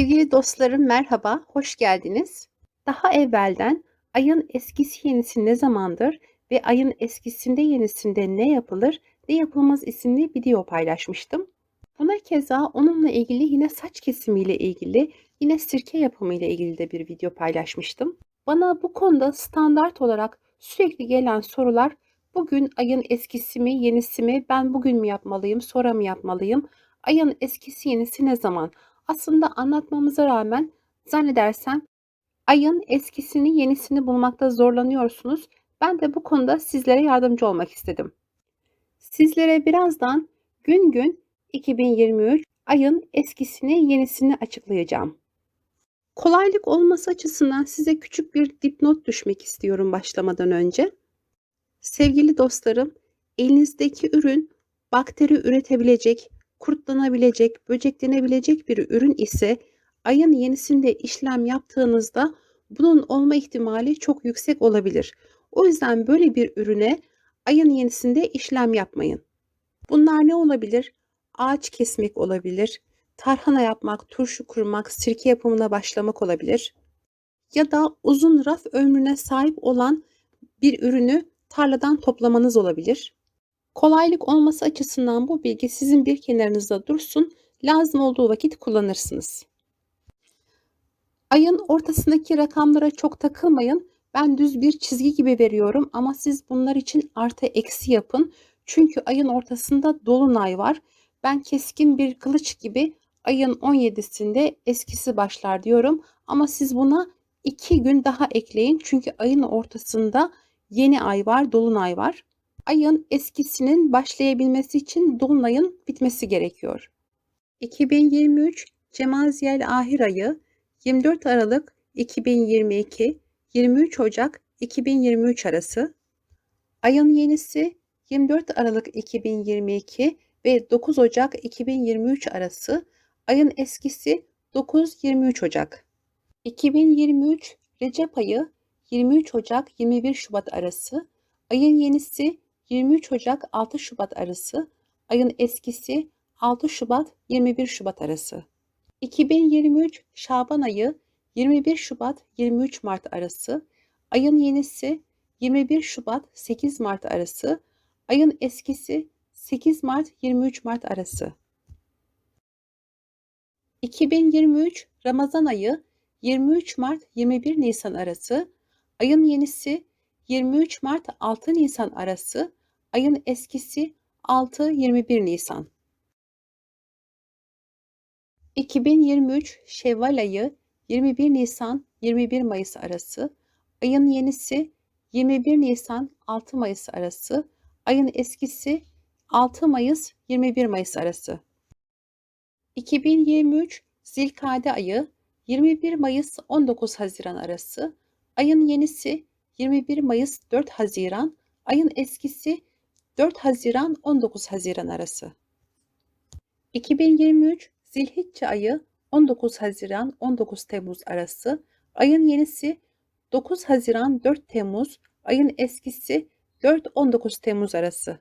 Sevgili dostlarım merhaba, hoş geldiniz. Daha evvelden ayın eskisi yenisi ne zamandır ve ayın eskisinde yenisinde ne yapılır, ne yapılmaz isimli video paylaşmıştım. Buna keza onunla ilgili yine saç kesimiyle ilgili, yine sirke yapımı ile ilgili de bir video paylaşmıştım. Bana bu konuda standart olarak sürekli gelen sorular bugün ayın eskisi mi, yenisi mi, ben bugün mü yapmalıyım, sonra mı yapmalıyım, ayın eskisi yenisi ne zaman? Aslında anlatmamıza rağmen zannedersem ayın eskisini yenisini bulmakta zorlanıyorsunuz. Ben de bu konuda sizlere yardımcı olmak istedim. Sizlere birazdan gün gün 2023 ayın eskisini yenisini açıklayacağım. Kolaylık olması açısından size küçük bir dipnot düşmek istiyorum başlamadan önce. Sevgili dostlarım, elinizdeki ürün bakteri üretebilecek, kurtlanabilecek, böceklenebilecek bir ürün ise ayın yenisinde işlem yaptığınızda bunun olma ihtimali çok yüksek olabilir. O yüzden böyle bir ürüne ayın yenisinde işlem yapmayın. Bunlar ne olabilir? Ağaç kesmek olabilir, tarhana yapmak, turşu kurmak, sirke yapımına başlamak olabilir. Ya da uzun raf ömrüne sahip olan bir ürünü tarladan toplamanız olabilir. Kolaylık olması açısından bu bilgi sizin bir kenarınızda dursun, lazım olduğu vakit kullanırsınız. Ayın ortasındaki rakamlara çok takılmayın. Ben düz bir çizgi gibi veriyorum ama siz bunlar için artı eksi yapın. Çünkü ayın ortasında dolunay var. Ben keskin bir kılıç gibi ayın 17'sinde eskisi başlar diyorum. Ama siz buna 2 gün daha ekleyin. Çünkü ayın ortasında yeni ay var, dolunay var ayın eskisinin başlayabilmesi için dolunayın bitmesi gerekiyor. 2023 Cemaziyel Ahir ayı 24 Aralık 2022 23 Ocak 2023 arası. Ayın yenisi 24 Aralık 2022 ve 9 Ocak 2023 arası. Ayın eskisi 9-23 Ocak. 2023 Recep ayı 23 Ocak 21 Şubat arası. Ayın yenisi 23 Ocak 6 Şubat arası, ayın eskisi 6 Şubat 21 Şubat arası. 2023 Şaban ayı 21 Şubat 23 Mart arası, ayın yenisi 21 Şubat 8 Mart arası, ayın eskisi 8 Mart 23 Mart arası. 2023 Ramazan ayı 23 Mart 21 Nisan arası, ayın yenisi 23 Mart 6 Nisan arası, Ayın eskisi 6-21 Nisan. 2023 Şevval ayı 21 Nisan 21 Mayıs arası. Ayın yenisi 21 Nisan 6 Mayıs arası. Ayın eskisi 6 Mayıs 21 Mayıs arası. 2023 Zilkade ayı 21 Mayıs 19 Haziran arası. Ayın yenisi 21 Mayıs 4 Haziran. Ayın eskisi 4 Haziran 19 Haziran arası. 2023 Zilhicce ayı 19 Haziran 19 Temmuz arası. Ayın yenisi 9 Haziran 4 Temmuz, ayın eskisi 4-19 Temmuz arası.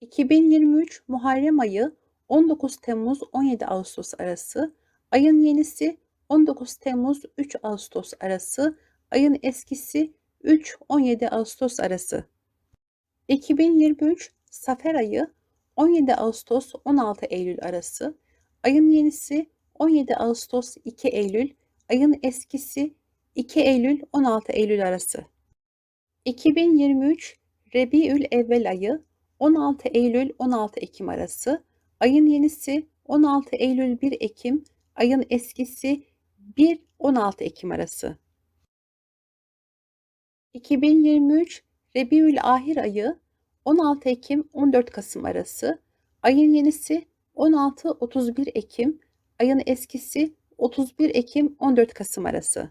2023 Muharrem ayı 19 Temmuz 17 Ağustos arası. Ayın yenisi 19 Temmuz 3 Ağustos arası. Ayın eskisi 3-17 Ağustos arası. 2023 Safer ayı 17 Ağustos 16 Eylül arası, ayın yenisi 17 Ağustos 2 Eylül, ayın eskisi 2 Eylül 16 Eylül arası. 2023 Rebiül Evvel ayı 16 Eylül 16 Ekim arası, ayın yenisi 16 Eylül 1 Ekim, ayın eskisi 1 16 Ekim arası. 2023 Rebiül Ahir ayı 16 Ekim 14 Kasım arası, ayın yenisi 16-31 Ekim, ayın eskisi 31 Ekim 14 Kasım arası.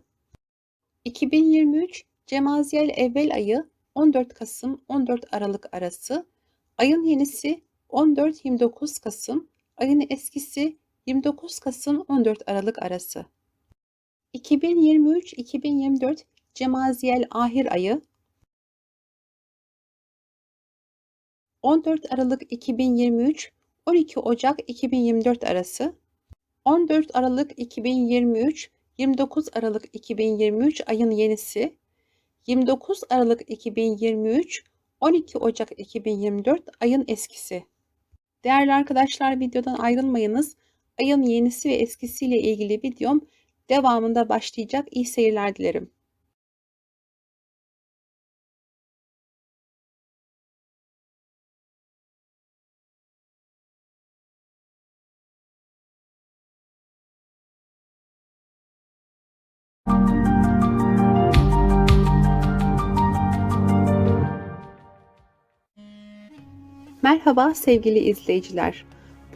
2023 Cemaziyel Evvel ayı 14 Kasım 14 Aralık arası, ayın yenisi 14-29 Kasım, ayın eskisi 29 Kasım 14 Aralık arası. 2023-2024 Cemaziyel Ahir ayı 14 Aralık 2023 12 Ocak 2024 arası 14 Aralık 2023, 29 Aralık 2023 ayın yenisi, 29 Aralık 2023, 12 Ocak 2024 ayın eskisi. Değerli arkadaşlar videodan ayrılmayınız. Ayın yenisi ve eskisiyle ilgili videom devamında başlayacak. İyi seyirler dilerim. Merhaba sevgili izleyiciler.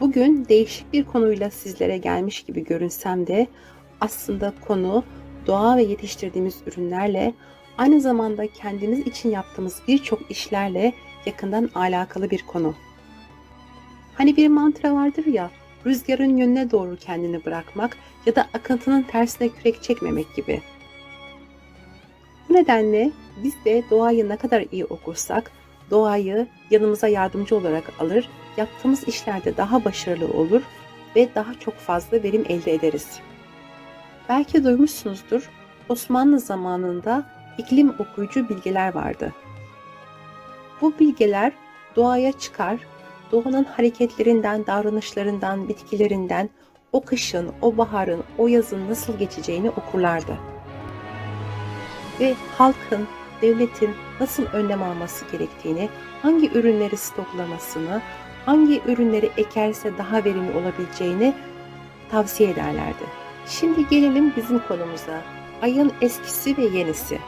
Bugün değişik bir konuyla sizlere gelmiş gibi görünsem de aslında konu doğa ve yetiştirdiğimiz ürünlerle aynı zamanda kendimiz için yaptığımız birçok işlerle yakından alakalı bir konu. Hani bir mantra vardır ya, rüzgarın yönüne doğru kendini bırakmak ya da akıntının tersine kürek çekmemek gibi. Bu nedenle biz de doğayı ne kadar iyi okursak, doğayı yanımıza yardımcı olarak alır, yaptığımız işlerde daha başarılı olur ve daha çok fazla verim elde ederiz. Belki duymuşsunuzdur, Osmanlı zamanında iklim okuyucu bilgeler vardı. Bu bilgeler doğaya çıkar, doğanın hareketlerinden, davranışlarından, bitkilerinden, o kışın, o baharın, o yazın nasıl geçeceğini okurlardı. Ve halkın, devletin nasıl önlem alması gerektiğini, hangi ürünleri stoklamasını, hangi ürünleri ekerse daha verimli olabileceğini tavsiye ederlerdi. Şimdi gelelim bizim konumuza. Ayın eskisi ve yenisi.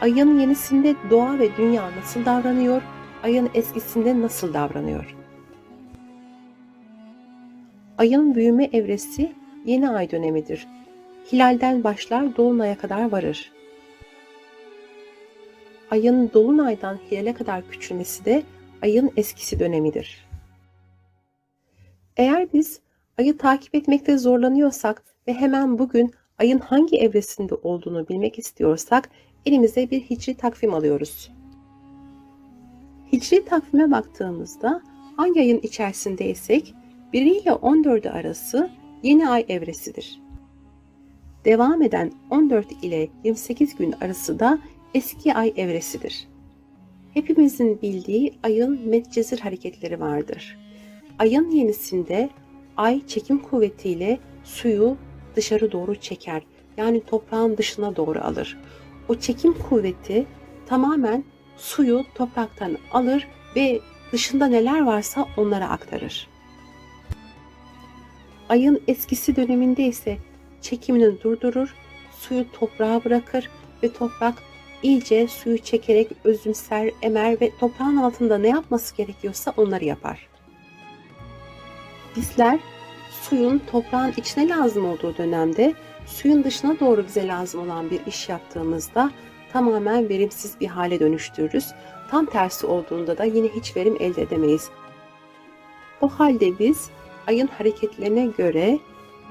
Ayın yenisinde doğa ve dünya nasıl davranıyor? Ayın eskisinde nasıl davranıyor? Ayın büyüme evresi yeni ay dönemidir. Hilalden başlar dolunaya kadar varır. Ayın dolunaydan hilale kadar küçülmesi de ayın eskisi dönemidir. Eğer biz ayı takip etmekte zorlanıyorsak ve hemen bugün ayın hangi evresinde olduğunu bilmek istiyorsak elimize bir hicri takvim alıyoruz. Hicri takvime baktığımızda hangi ayın içerisindeysek 1 ile 14'ü arası yeni ay evresidir. Devam eden 14 ile 28 gün arası da eski ay evresidir. Hepimizin bildiği ayın metcezir hareketleri vardır. Ayın yenisinde ay çekim kuvvetiyle suyu dışarı doğru çeker. Yani toprağın dışına doğru alır. O çekim kuvveti tamamen suyu topraktan alır ve dışında neler varsa onlara aktarır. Ayın eskisi döneminde ise çekimini durdurur, suyu toprağa bırakır ve toprak iyice suyu çekerek özümser, emer ve toprağın altında ne yapması gerekiyorsa onları yapar. Bizler suyun toprağın içine lazım olduğu dönemde suyun dışına doğru bize lazım olan bir iş yaptığımızda tamamen verimsiz bir hale dönüştürürüz. Tam tersi olduğunda da yine hiç verim elde edemeyiz. O halde biz ayın hareketlerine göre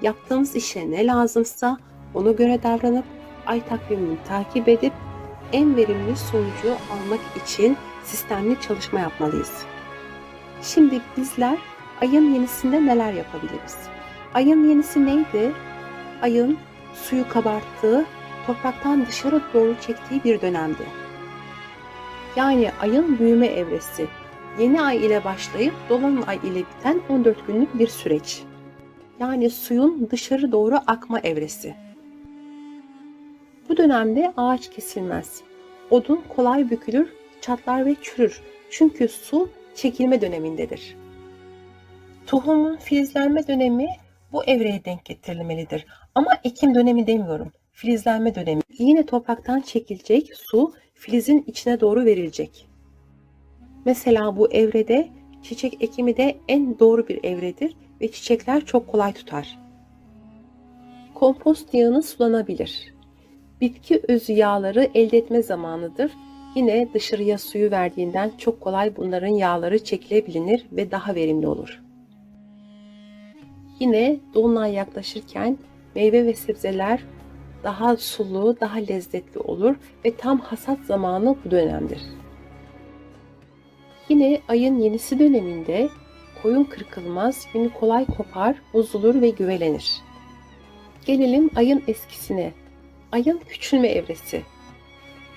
yaptığımız işe ne lazımsa ona göre davranıp ay takvimini takip edip en verimli sonucu almak için sistemli çalışma yapmalıyız. Şimdi bizler ayın yenisinde neler yapabiliriz? Ayın yenisi neydi? Ayın suyu kabarttığı, topraktan dışarı doğru çektiği bir dönemdi. Yani ayın büyüme evresi, yeni ay ile başlayıp dolunay ile biten 14 günlük bir süreç. Yani suyun dışarı doğru akma evresi. Bu dönemde ağaç kesilmez. Odun kolay bükülür, çatlar ve çürür. Çünkü su çekilme dönemindedir. Tohumun filizlenme dönemi bu evreye denk getirilmelidir. Ama ekim dönemi demiyorum. Filizlenme dönemi. Yine topraktan çekilecek su filizin içine doğru verilecek. Mesela bu evrede çiçek ekimi de en doğru bir evredir ve çiçekler çok kolay tutar. Kompost yağını sulanabilir bitki özü yağları elde etme zamanıdır. Yine dışarıya suyu verdiğinden çok kolay bunların yağları çekilebilir ve daha verimli olur. Yine dolunay yaklaşırken meyve ve sebzeler daha sulu, daha lezzetli olur ve tam hasat zamanı bu dönemdir. Yine ayın yenisi döneminde boyun kırkılmaz, yünü kolay kopar, bozulur ve güvelenir. Gelelim ayın eskisine. Ayın küçülme evresi.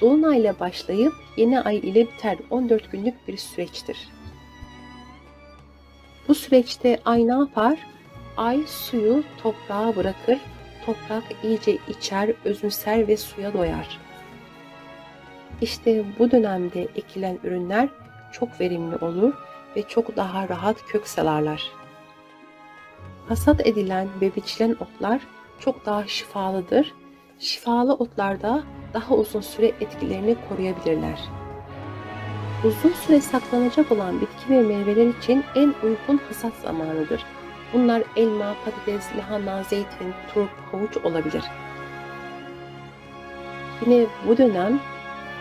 Dolunayla başlayıp yeni ay ile biter 14 günlük bir süreçtir. Bu süreçte ay ne yapar? Ay suyu toprağa bırakır, toprak iyice içer, özümser ve suya doyar. İşte bu dönemde ekilen ürünler çok verimli olur ve çok daha rahat kök salarlar. Hasat edilen ve biçilen otlar çok daha şifalıdır. Şifalı otlarda daha uzun süre etkilerini koruyabilirler. Uzun süre saklanacak olan bitki ve meyveler için en uygun hasat zamanıdır. Bunlar elma, patates, lahana, zeytin, turp, havuç olabilir. Yine bu dönem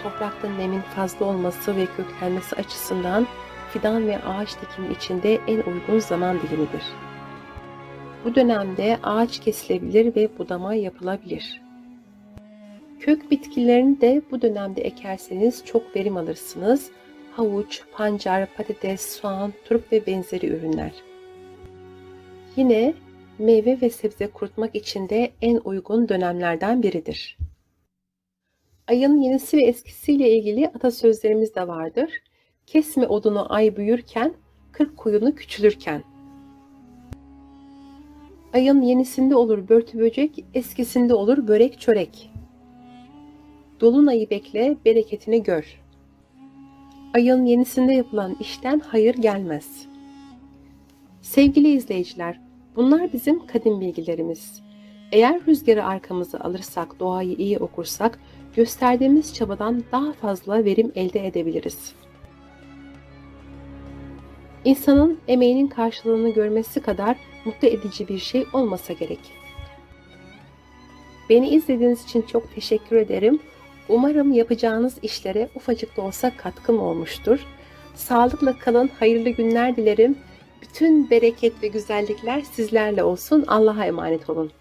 toprakta nemin fazla olması ve köklenmesi açısından fidan ve ağaç dikimi için de en uygun zaman dilimidir. Bu dönemde ağaç kesilebilir ve budama yapılabilir. Kök bitkilerini de bu dönemde ekerseniz çok verim alırsınız. Havuç, pancar, patates, soğan, turp ve benzeri ürünler. Yine meyve ve sebze kurutmak için de en uygun dönemlerden biridir. Ayın yenisi ve eskisiyle ilgili atasözlerimiz de vardır. Kesme odunu ay büyürken, kırk koyunu küçülürken. Ayın yenisinde olur börtü böcek, eskisinde olur börek çörek. Dolunayı bekle, bereketini gör. Ayın yenisinde yapılan işten hayır gelmez. Sevgili izleyiciler, bunlar bizim kadim bilgilerimiz. Eğer rüzgarı arkamıza alırsak, doğayı iyi okursak, gösterdiğimiz çabadan daha fazla verim elde edebiliriz. İnsanın emeğinin karşılığını görmesi kadar mutlu edici bir şey olmasa gerek. Beni izlediğiniz için çok teşekkür ederim. Umarım yapacağınız işlere ufacık da olsa katkım olmuştur. Sağlıkla kalın, hayırlı günler dilerim. Bütün bereket ve güzellikler sizlerle olsun. Allah'a emanet olun.